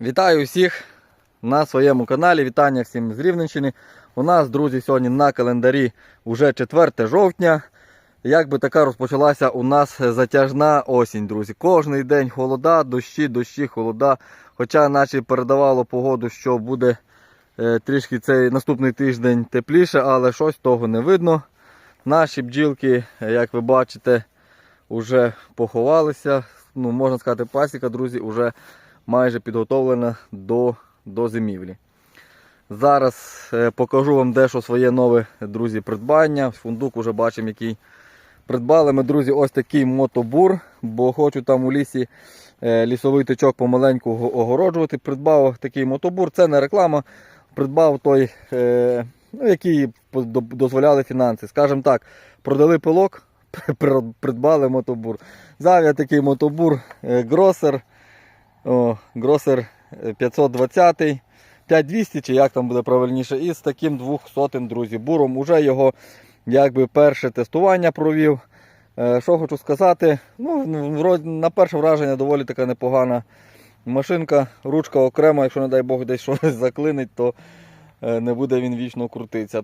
Вітаю всіх на своєму каналі. Вітання всім з Рівненщини. У нас, друзі, сьогодні на календарі вже 4 жовтня. Як би така розпочалася у нас затяжна осінь, друзі. Кожний день холода, дощі, дощі, холода. Хоча наче передавало погоду, що буде е, трішки цей наступний тиждень тепліше, але щось того не видно. Наші бджілки, як ви бачите, вже поховалися. Ну, можна сказати, пасіка, друзі, вже майже підготовлена до, до зимівлі. Зараз е, покажу вам дещо своє нове, друзі, придбання. Фундук вже бачимо, який придбали ми, друзі, ось такий мотобур, бо хочу там у лісі е, лісовий тичок помаленьку огороджувати. Придбав такий мотобур, це не реклама. Придбав той, е, ну, який дозволяли фінанси. Скажімо так, продали пилок, придбали мотобур. Взяв я такий мотобур Гросер. О, Гросер е, 520, 5200, чи як там буде правильніше, і з таким 200, друзі, буром. Уже його якби перше тестування провів. Е, Що хочу сказати, ну, на перше враження доволі така непогана машинка, ручка окрема, якщо, не дай Бог, десь щось заклинить, то е, не буде він вічно крутитися.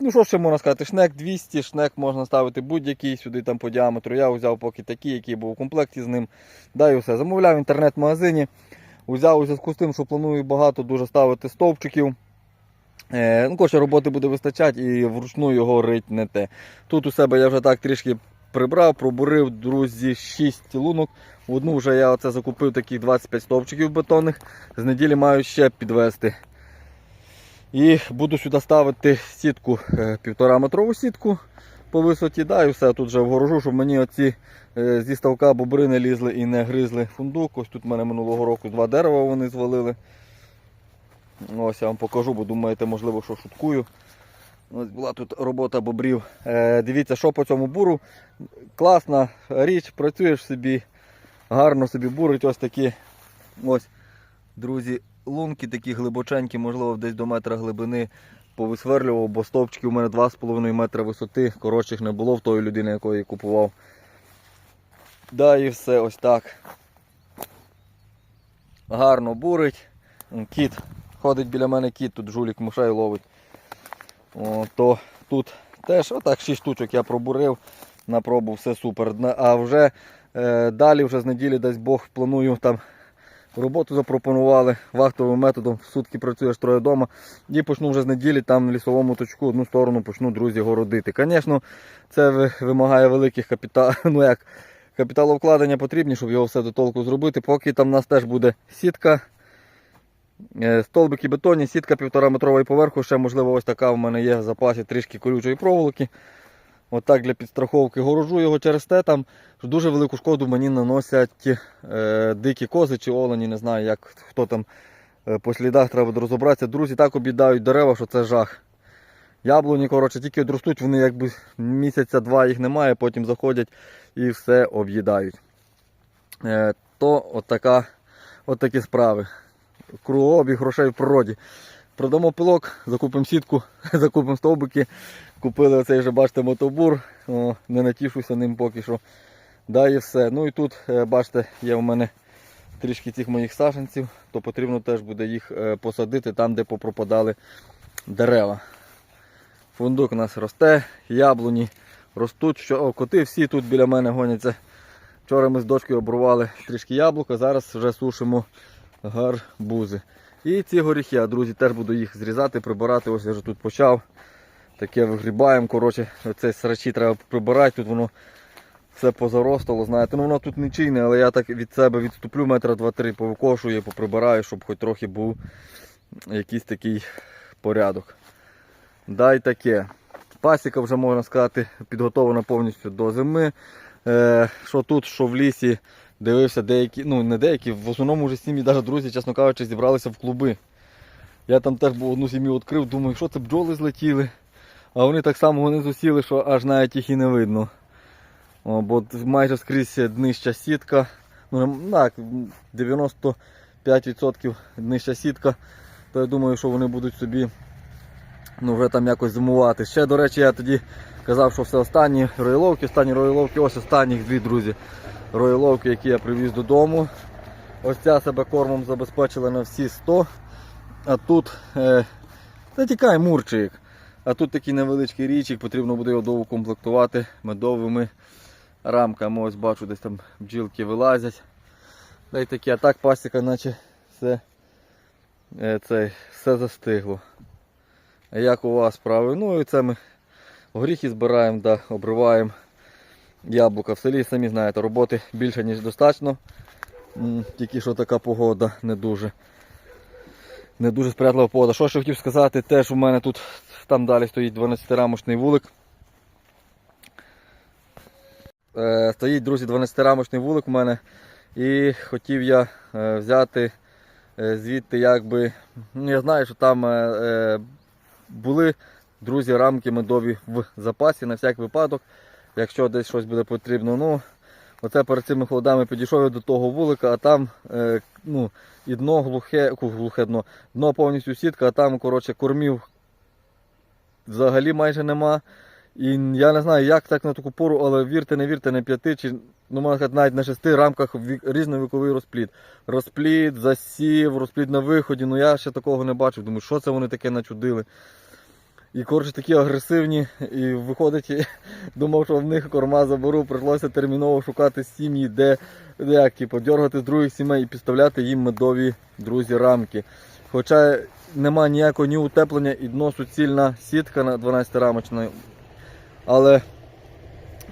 Ну, що ще можна сказати? Шнек 200, шнек можна ставити будь-який сюди там по діаметру. Я взяв поки такий, який був у комплекті з ним. Да і все. Замовляв в інтернет-магазині. Взяв у зв'язку з тим, що планую багато дуже ставити стовпчиків. Е, ну, коротше, роботи буде вистачати і вручну його рить не те. Тут у себе я вже так трішки прибрав, пробурив, друзі, 6 лунок. В одну вже я оце закупив таких 25 стовпчиків бетонних. З неділі маю ще підвести. І буду сюди ставити сітку, е, півтора метрову сітку по висоті. Да, і все тут вже вгорожу, щоб мені оці е, зі ставка бобри не лізли і не гризли фундук. Ось тут в мене минулого року два дерева вони звалили. Ось я вам покажу, бо думаєте, можливо, що шуткую. Ось була тут робота бобрів. Е, дивіться, що по цьому буру. Класна річ, працюєш собі, гарно собі бурить ось такі. Ось, друзі, лунки такі глибоченькі, можливо, десь до метра глибини повисверлював, бо стовпчики у мене 2,5 метра висоти. Коротших не було в тої людини, якої я купував. Да, і все ось так. Гарно бурить. Кіт. Ходить біля мене кіт, тут жулік мишей ловить. О, то тут теж отак 6 штучок я пробурив на пробу, все супер. А вже е, далі, вже з неділі дасть Бог, планую там роботу запропонували вахтовим методом. В сутки працюєш троє вдома. І почну вже з неділі там в лісовому точку одну сторону почну друзі городити. Звісно, це вимагає великих капітал, ну як, капіталовкладення потрібні, щоб його все до толку зробити. Поки там у нас теж буде сітка. Е, Столбики бетонні, сітка півтора метрової поверху, ще можливо ось така в мене є в запасі трішки колючої проволоки. Отак для підстраховки горожу його через те, там дуже велику шкоду мені наносять е, дикі кози чи олені, не знаю, як хто там е, по слідах треба розібратися. Друзі так об'їдають дерева, що це жах. Яблуні, коротше, тільки одростуть, вони якби місяця-два їх немає, потім заходять і все об'їдають. Е, то от, така, справи. Кругообіг грошей в природі. Продамо пилок, закупимо сітку, закупимо стовбики. Купили оцей вже, бачите, мотобур. О, не натішуся ним поки що. Да, і все. Ну і тут, е, бачите, є в мене трішки цих моїх саженців, то потрібно теж буде їх е, посадити там, де попропадали дерева. Фундук у нас росте, яблуні ростуть, що коти всі тут біля мене гоняться. Вчора ми з дочкою обрували трішки яблука, зараз вже сушимо гарбузи. І ці горіхи, а, друзі, теж буду їх зрізати, прибирати. Ось я вже тут почав. Таке вигрібаємо. Коротше, оце срачі треба прибирати, тут воно все позаростало, знаєте. Ну воно тут не чийне, але я так від себе відступлю метра два-три, повикошую, поприбираю, щоб хоч трохи був якийсь такий порядок. Дай таке. Пасіка вже можна сказати підготовлена повністю до зими. Е, що тут, що в лісі, дивився деякі, ну не деякі, в основному вже сім'ї, навіть друзі, чесно кажучи, зібралися в клуби. Я там теж одну сім'ю відкрив, думаю, що це бджоли злетіли. А вони так само вони зусіли, що аж навіть їх і не видно. О, бо майже скрізь днища сітка. Ну, так, 95% днища сітка. То я думаю, що вони будуть собі ну, вже там якось зимувати. Ще, до речі, я тоді казав, що все останні роїловки, останні роїловки, ось останніх дві друзі. Роїловки, які я привіз додому. Ось ця себе кормом забезпечила на всі 100. А тут е, тікає мурчик. А тут такий невеличкий річик, потрібно буде його доукомплектувати медовими рамками. Ось бачу, десь там бджілки вилазять. Та такі, а так пасіка, наче все, е, це, все застигло. Як у вас справи? Ну і це ми горіхи збираємо, да, обриваємо яблука в селі, самі знаєте, роботи більше, ніж достатньо. Тільки що така погода не дуже. Не дуже сприятлива погода. Що ще хотів сказати, теж у мене тут там далі стоїть 12-рамочний вулик. Е, стоїть, друзі, 12-рамочний вулик у мене. І хотів я е, взяти е, звідти якби. Ну, я знаю, що там е, е, були друзі рамки медові в запасі на всяк випадок, якщо десь щось буде потрібно. Ну, Оце перед цими холодами підійшов я до того вулика, а там е, ну, і дно глухе, глухе дно, дно повністю сітка, а там коротше, кормів взагалі майже нема. І я не знаю, як так на таку пору, але вірте, не вірте, на п'яти чи ну, сказати, навіть на шести рамках вік, різновіковий розплід. Розплід, засів, розплід на виході. Ну я ще такого не бачив. Думаю, що це вони таке начудили. І коротше такі агресивні, і виходить, думав, що в них корма заберу, прийшлося терміново шукати сім'ї, де, де як, типу, дергати з других сімей і підставляти їм медові друзі рамки. Хоча нема ніякого ні утеплення і дно суцільна сітка на 12 рамочна. Але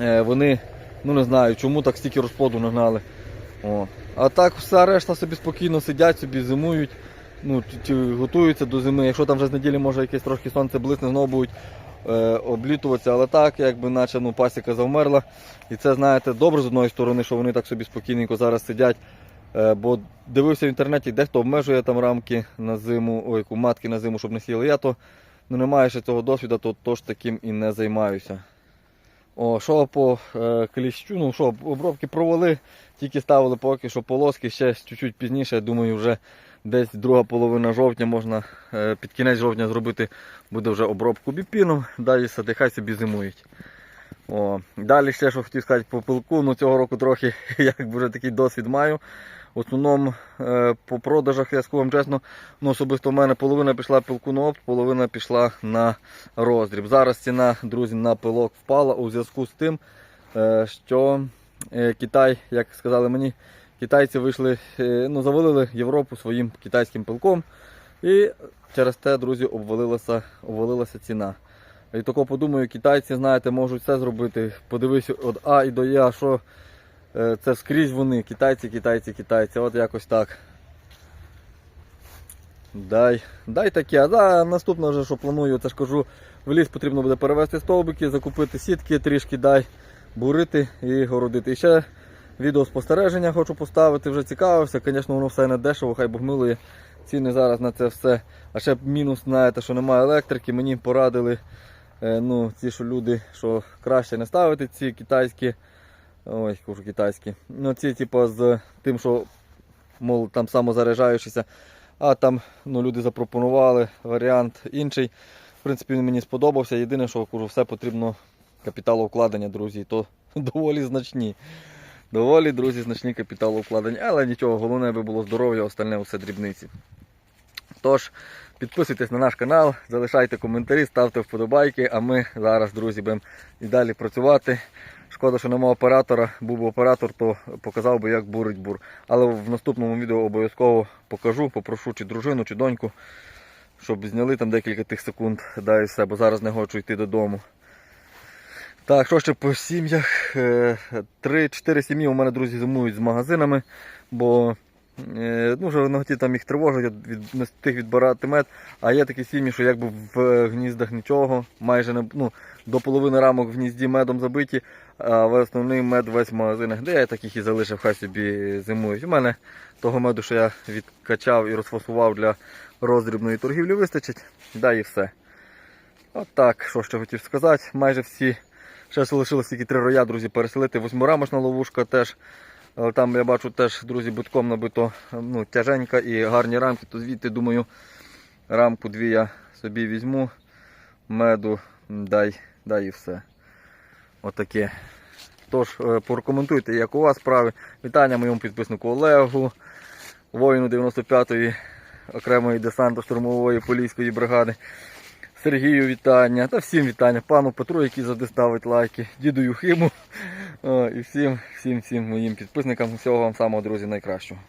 е, вони, ну не знаю, чому так стільки розплоду нагнали. А так вся решта собі спокійно сидять, собі зимують ну, готуються до зими. Якщо там вже з неділі може якесь трошки сонце блисне, знову будуть е, облітуватися, але так, якби наче ну, пасіка завмерла. І це, знаєте, добре з одної сторони, що вони так собі спокійненько зараз сидять. Е, бо дивився в інтернеті, дехто обмежує там рамки на зиму, ой, матки на зиму, щоб не сіли. Я то ну, не маю ще цього досвіду, то тож таким і не займаюся. О, що по е, кліщу, ну що, обробки провели, тільки ставили поки що полоски, ще чуть-чуть пізніше, я думаю, вже десь друга половина жовтня можна е, під кінець жовтня зробити буде вже обробку біпіном, далі сади, хай собі зимують. О, далі ще що хотів сказати по пилку, ну цього року трохи якби вже такий досвід маю. В основному е, по продажах, я скажу вам чесно, ну, особисто в мене половина пішла пилку на опт, половина пішла на роздріб. Зараз ціна, друзі, на пилок впала у зв'язку з тим, е, що е, Китай, як сказали мені, китайці вийшли, ну, завалили Європу своїм китайським пилком. І через те, друзі, обвалилася, обвалилася ціна. І тако подумаю, китайці, знаєте, можуть все зробити. Подивись від А і до Я, що це скрізь вони, китайці, китайці, китайці. От якось так. Дай, дай таке. А да, наступне вже, що планую, це ж кажу, в ліс потрібно буде перевезти стовбики, закупити сітки, трішки дай, бурити і городити. І ще відеоспостереження хочу поставити, вже цікавився. Звісно, воно все не дешево, хай Бог милує. Ціни зараз на це все. А ще мінус, знаєте, що немає електрики. Мені порадили е, ну, ці що люди, що краще не ставити ці китайські. Ой, кажу китайські. Ну, ці, типу, з тим, що мол, там самозаряджаючися. А там ну, люди запропонували варіант інший. В принципі, він мені сподобався. Єдине, що кажу, все потрібно капіталовкладення, друзі, то доволі значні. Доволі, друзі, значні капіталовкладення. Але нічого, головне аби було здоров'я, остальне все дрібниці. Тож, підписуйтесь на наш канал, залишайте коментарі, ставте вподобайки, а ми зараз, друзі, будемо і далі працювати. Шкода, що нема оператора. Був би оператор, то показав би, як бурить бур. Але в наступному відео обов'язково покажу, попрошу чи дружину, чи доньку, щоб зняли там декілька тих секунд, да і все, бо зараз не хочу йти додому. Так, що ще по сім'ях? Е, Три-чотири сім'ї у мене, друзі, зимують з магазинами, бо е, ну, вже ногті там їх тривожать, від, не встиг відбирати мед. А є такі сім'ї, що якби в гніздах нічого, майже не, ну, до половини рамок в гнізді медом забиті, а в основний мед весь в магазинах. Де я таких і залишив, хай собі зимують. У мене того меду, що я відкачав і розфасував для роздрібної торгівлі, вистачить. Да і все. От так, що ще хотів сказати. Майже всі, ще залишилось тільки три роя, друзі, переселити. Восьмирамочна ловушка теж. Там я бачу теж, друзі, битком набито ну, тяженька і гарні рамки. То звідти, думаю, рамку дві я собі візьму, меду, дай, дай і все. Отаке. Тож, е, порекоментуйте, як у вас справи. Вітання моєму підписнику Олегу. воїну 95-ї окремої десантно-штурмової поліської бригади. Сергію вітання та всім вітання. Пану Петру, який завжди ставить лайки, діду Юхиму і всім, всім, всім моїм підписникам. Всього вам самого, друзі, найкращого.